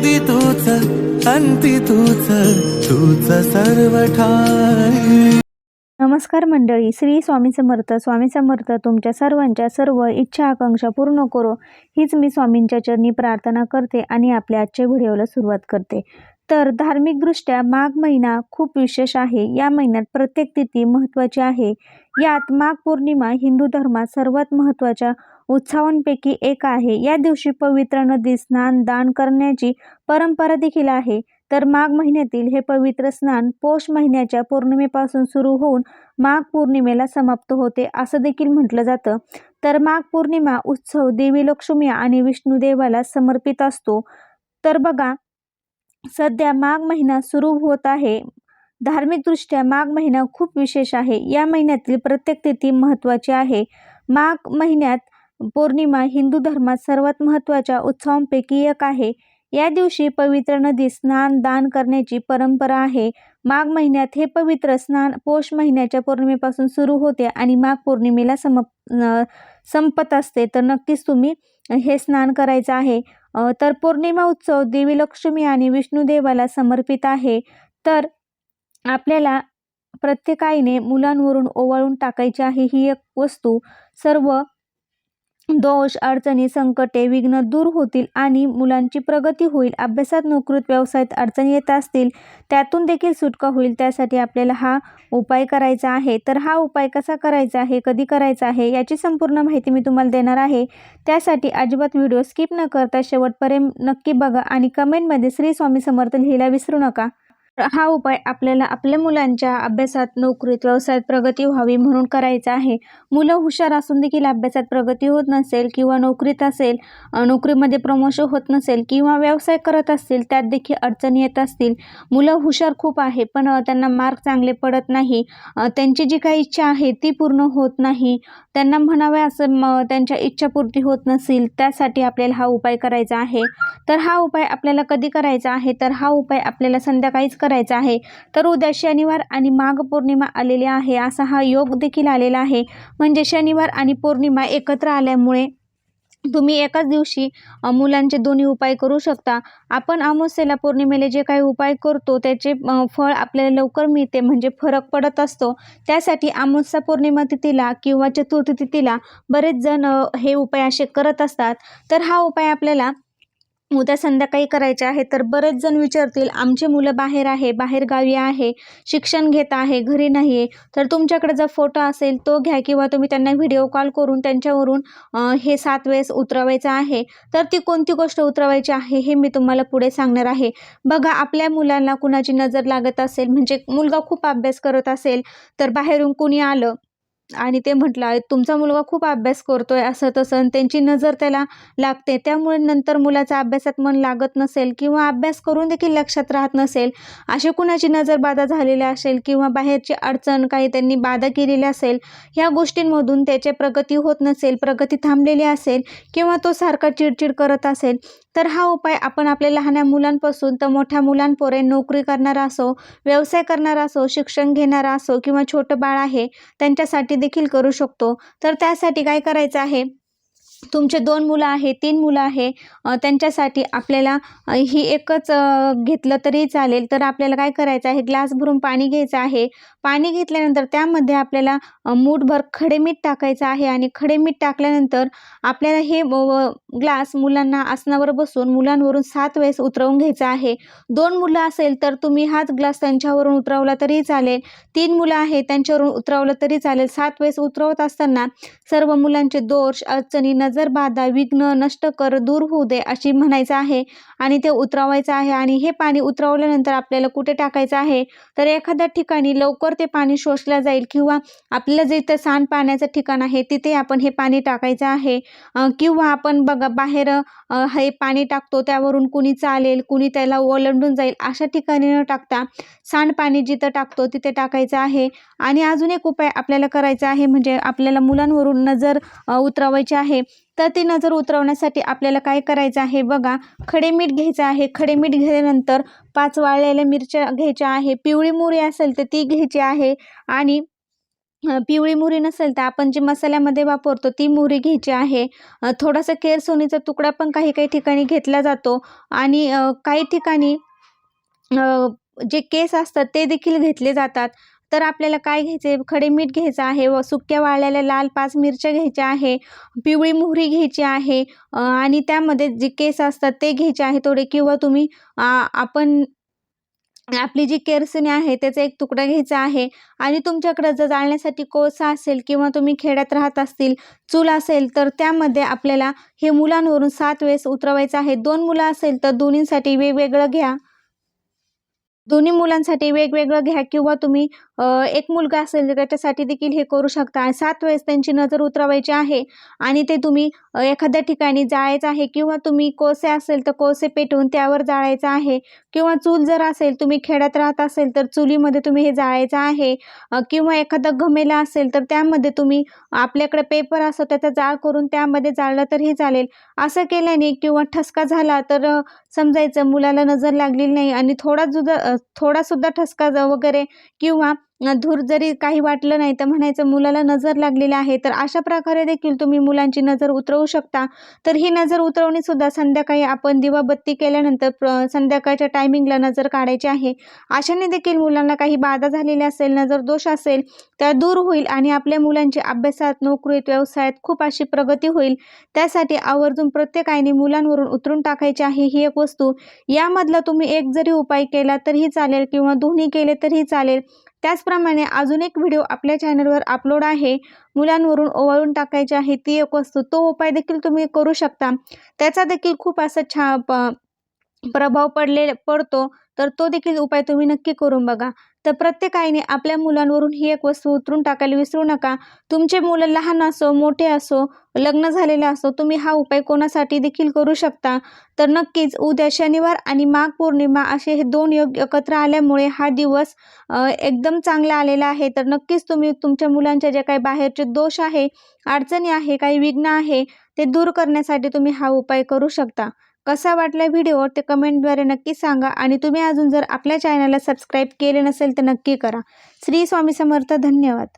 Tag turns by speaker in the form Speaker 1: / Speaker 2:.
Speaker 1: आधी तूच अंती तूच तूच सर्व ठाई
Speaker 2: नमस्कार मंडळी श्री स्वामी समर्थ स्वामी समर्थ तुमच्या सर्वांच्या सर्व इच्छा आकांक्षा पूर्ण करो. हीच मी स्वामींच्या चरणी प्रार्थना करते आणि आपल्या आजच्या व्हिडिओला सुरुवात करते. तर धार्मिकदृष्ट्या माघ महिना खूप विशेष आहे. या महिन्यात प्रत्येक तिथी महत्त्वाची आहे. यात माघ पौर्णिमा हिंदू धर्मात सर्वात महत्त्वाच्या उत्सवांपैकी एक आहे. या दिवशी पवित्र नदी स्नान दान करण्याची परंपरा देखील आहे. तर माघ महिन्यातील हे पवित्र स्नान पौष महिन्याच्या पौर्णिमेपासून सुरू होऊन माघ पौर्णिमेला समाप्त होते असं देखील म्हटलं जातं. तर माघ पौर्णिमा उत्सव देवी लक्ष्मी आणि विष्णुदेवाला समर्पित असतो. तर बघा सध्या माघ महिना सुरू होत आहे. धार्मिकदृष्ट्या माघ महिना खूप विशेष आहे. या महिन्यातील प्रत्येक तिथी महत्त्वाची आहे. माघ महिन्यात पौर्णिमा हिंदू धर्मात सर्वात महत्त्वाच्या उत्सवांपैकी एक आहे. या दिवशी पवित्र नदीत स्नान दान करण्याची परंपरा आहे. माघ महिन्यात हे पवित्र स्नान पौष महिन्याच्या पौर्णिमेपासून सुरू होते आणि माघ पौर्णिमेला सम संपत असते. तर नक्कीच तुम्ही हे स्नान करायचं आहे. तर पौर्णिमा उत्सव देवी लक्ष्मी आणि विष्णुदेवाला समर्पित आहे. तर आपल्याला प्रत्येकाईने मुलांवरून ओवाळून टाकायची आहे ही एक वस्तू. सर्व दोष अडचणी संकटे विघ्न दूर होतील आणि मुलांची प्रगती होईल. अभ्यासात नोकरीत व्यवसायात अडचणी येत असतील त्यातून देखील सुटका होईल. त्यासाठी आपल्याला हा उपाय करायचा आहे. तर हा उपाय कसा करायचा आहे कधी करायचा आहे याची संपूर्ण माहिती मी तुम्हाला देणार आहे. त्यासाठी अजिबात व्हिडिओ स्किप न करता शेवटपर्यंत नक्की बघा आणि कमेंटमध्ये श्री स्वामी समर्थ लिहायला विसरू नका. हा उपाय आपल्याला आपल्या मुलांच्या अभ्यासात नोकरीत व्यवसायात प्रगती व्हावी म्हणून करायचा आहे. मुलं हुशार असून देखील अभ्यासात प्रगती होत नसेल किंवा नोकरीत असेल नोकरीमध्ये प्रमोशन होत नसेल किंवा व्यवसाय करत असतील त्यात देखील अडचणी येत असतील. मुलं हुशार खूप आहे पण त्यांना मार्क चांगले पडत नाही. त्यांची जी काही इच्छा आहे ती पूर्ण होत नाही. त्यांना म्हणावे असं म त्यांच्या इच्छापूर्ती होत नसेल त्यासाठी आपल्याला हा उपाय करायचा आहे. तर हा उपाय आपल्याला कधी करायचा आहे? तर हा उपाय आपल्याला संध्याकाळीच करायचा आहे. तर उद्या शनिवार आणि माघ पौर्णिमा आलेली आहे. असा हा योग देखील आलेला आहे. म्हणजे शनिवार आणि पौर्णिमा एकत्र आल्यामुळे तुम्ही एकाच दिवशी मुलांचे दोन्ही उपाय करू शकता. आपण अमावस्येला पौर्णिमेला जे काही उपाय करतो त्याचे फळ आपल्याला लवकर मिळते. म्हणजे फरक पडत असतो. त्यासाठी अमावस्या पौर्णिमा तिथीला किंवा चतुर्थी तिथीला बरेच जण हे उपाय असे करत असतात. तर हा उपाय आपल्याला उद्या संध्याकाळी करायचे आहे तर बरेच जण विचारतील आमचे मुलं बाहेर आहे बाहेर गावी आहे शिक्षण घेत आहे घरी नाही आहे. तर तुमच्याकडे जर फोटो असेल तो घ्या किंवा तुम्ही त्यांना व्हिडिओ कॉल करून त्यांच्यावरून हे सात वेळेस उतरवायचं आहे. तर ती कोणती गोष्ट उतरवायची आहे हे मी तुम्हाला पुढे सांगणार आहे. बघा आपल्या मुलांना कुणाची नजर लागत असेल म्हणजे मुलगा खूप अभ्यास करत असेल तर बाहेरून कुणी आलं आणि ते म्हटलं तुमचा मुलगा खूप अभ्यास करतोय असं तसं. आणि त्यांची नजर त्याला लागते. त्यामुळे नंतर मुलाचा अभ्यासात मन लागत नसेल किंवा अभ्यास करून देखील लक्षात राहत नसेल अशी कुणाची नजरबाधा झालेली असेल किंवा बाहेरची अडचण काही त्यांनी बाधा केलेली असेल ह्या गोष्टींमधून त्याची प्रगती होत नसेल प्रगती थांबलेली असेल किंवा तो सारखा चिडचिड करत असेल तर हा उपाय आपण आपल्या लहान मुलांपासून तर मोठ्या मुलांपोरे नोकरी करणारा असो व्यवसाय करणारा असो शिक्षण घेणारा असो किंवा छोटं बाळ आहे त्यांच्यासाठी देखील करू शकतो. तर त्यासाठी काय करायचं आहे? तुमचे दोन मुलं आहे तीन मुलं आहे त्यांच्यासाठी आपल्याला ही एकच घेतलं तरी चालेल. तर आपल्याला काय करायचं आहे? ग्लास भरून पाणी घ्यायचं आहे. पाणी घेतल्यानंतर त्यामध्ये आपल्याला मूठभर खडे मीठ टाकायचं आहे आणि खडे मीठ टाकल्यानंतर आपल्याला हे ग्लास मुलांना आसनावर बसून मुलांवरून सात वेळेस उतरवून घ्यायचं आहे. दोन मुलं असेल तर तुम्ही हाच ग्लास त्यांच्यावरून उतरवला तरी चालेल. तीन मुलं आहेत त्यांच्यावरून उतरवलं तरी चालेल. सात वेळेस उतरवत असताना सर्व मुलांचे दोष अडचणी जर बाधा विघ्न नष्ट कर दूर होऊ दे अशी म्हणायचं आहे आणि ते उतरवायचं आहे आणि हे पाणी उतरवल्यानंतर आपल्याला कुठे टाकायचं आहे? तर एखाद्या ठिकाणी लवकर ते पाणी शोषलं जाईल किंवा आपल्याला जे इथं सांडपाण्याचं ठिकाण आहे तिथे आपण हे पाणी टाकायचं आहे. किंवा आपण बघा बाहेर हे पाणी टाकतो त्यावरून कुणी चालेल कुणी त्याला ओलंडून जाईल अशा ठिकाणी न टाकता सांडपाणी जिथं टाकतो तिथे टाकायचं आहे. आणि अजून एक उपाय आपल्याला करायचा आहे म्हणजे आपल्याला मुलांवरून नजर उतरवायची आहे. तर ती नजर उतरवण्यासाठी आपल्याला काय करायचं आहे? बघा खडे मीठ घ्यायचं आहे. खडे मीठ घेतल्यानंतर पाच वाळलेल्या मिरच्या घ्यायच्या आहे. पिवळी मुरी असेल तर ती घ्यायची आहे. आणि पिवळी मोहरी नसेल तर आपण जी मसाल्यामध्ये वापरतो ती मोहरी घ्यायची आहे. थोडासा थोडासा सोनीचा तुकडा पण काही काही ठिकाणी घेतला जातो. आणि काही ठिकाणी जे केस असतात ते देखील घेतले जातात. तर आपल्याला काय घ्यायचं आहे खडे मीठ घ्यायचं आहे व सुक्या वाळलेल्या लाल पाच मिरच्या घ्यायच्या आहे पिवळी मोहरी घ्यायची आहे आणि त्यामध्ये जे केस असतात ते घ्यायचे आहे थोडे किंवा तुम्ही आपण आपली जी केरसुणी आहे त्याचा एक तुकडा घ्यायचा आहे. आणि तुमच्याकडं जर जाळण्यासाठी कोळसा असेल किंवा तुम्ही खेड्यात राहत असतील चूल असेल तर त्यामध्ये आपल्याला हे मुलांवरून सात वेळेस उतरवायचं आहे. दोन मुलं असेल तर दोन्हीसाठी वेगवेगळं घ्या. दोन्ही मुलांसाठी वेगवेगळं घ्या किंवा तुम्ही एक मुलगा असेल तर त्याच्यासाठी देखील हे करू शकता. आणि सात वेळेस त्यांची नजर उतरवायची आहे आणि ते तुम्ही एखाद्या ठिकाणी जाळायचं आहे किंवा तुम्ही कोसे असेल तर कोसे पेटवून त्यावर जाळायचं आहे किंवा चूल जर असेल तुम्ही खेड्यात राहत असेल तर चुलीमध्ये तुम्ही हे जाळायचं आहे. किंवा एखादा घमेला असेल तर त्यामध्ये तुम्ही आपल्याकडे पेपर असो त्याचा जाळ करून त्यामध्ये जाळलं तरीही चालेल. असं केल्याने किंवा ठसका झाला तर समजायचं मुलाला नजर लागलेली नाही आणि थोडा जुदा थोडासुद्धा ठसका वगैरे किंवा धूर जरी काही वाटलं नाही तर म्हणायचं मुलाला नजर लागलेली आहे तर अशा प्रकारे देखील तुम्ही मुलांची नजर उतरवू शकता. तर ही नजर उतरवणीसुद्धा संध्याकाळी आपण दिवाबत्ती केल्यानंतर प्र संध्याकाळच्या टायमिंगला नजर काढायची आहे. अशाने देखील मुलांना काही बाधा झालेली असेल नजर दोष असेल त्या दूर होईल आणि आपल्या मुलांची अभ्यासात नोकरीत व्यवसायात खूप अशी प्रगती होईल. त्यासाठी आवर्जून प्रत्येक आईने मुलांवरून उतरून टाकायची आहे ही एक वस्तू. यामधला तुम्ही एक जरी उपाय केला तरीही चालेल किंवा दोन्ही केले तरीही चालेल त्याचप्रमाणे अजून एक व्हिडिओ आपल्या चॅनलवर अपलोड आहे. मुलांवरून ओवाळून टाकायची आहे ती एक वस्तू. तो उपाय देखील तुम्ही करू शकता. त्याचा देखील खूप असा छा प प्रभाव पडले पडतो. तर तो देखील उपाय तुम्ही नक्की करून बघा. तर प्रत्येक आईने आपल्या मुलांवरून ही एक वस्तू उतरून टाकायला विसरू नका. तुमचे मुलं लहान असो मोठे असो लग्न झालेले असो तुम्ही हा उपाय कोणासाठी देखील करू शकता? तर नक्कीच उद्या शनिवार आणि माघ पौर्णिमा असे हे दोन योग एकत्र आल्यामुळे हा दिवस एकदम चांगला आलेला आहे. तर नक्कीच तुम्ही तुमच्या मुलांच्या जे काही बाहेरचे दोष आहे अडचणी आहे काही विघ्न आहे ते दूर करण्यासाठी तुम्ही हा उपाय करू शकता. कसा वाटला व्हिडिओ ते कमेंटद्वारे नक्की सांगा. आणि तुम्ही अजून जर आपल्या चॅनलला सबस्क्राईब केले नसेल तर नक्की करा. श्री स्वामी समर्थ धन्यवाद.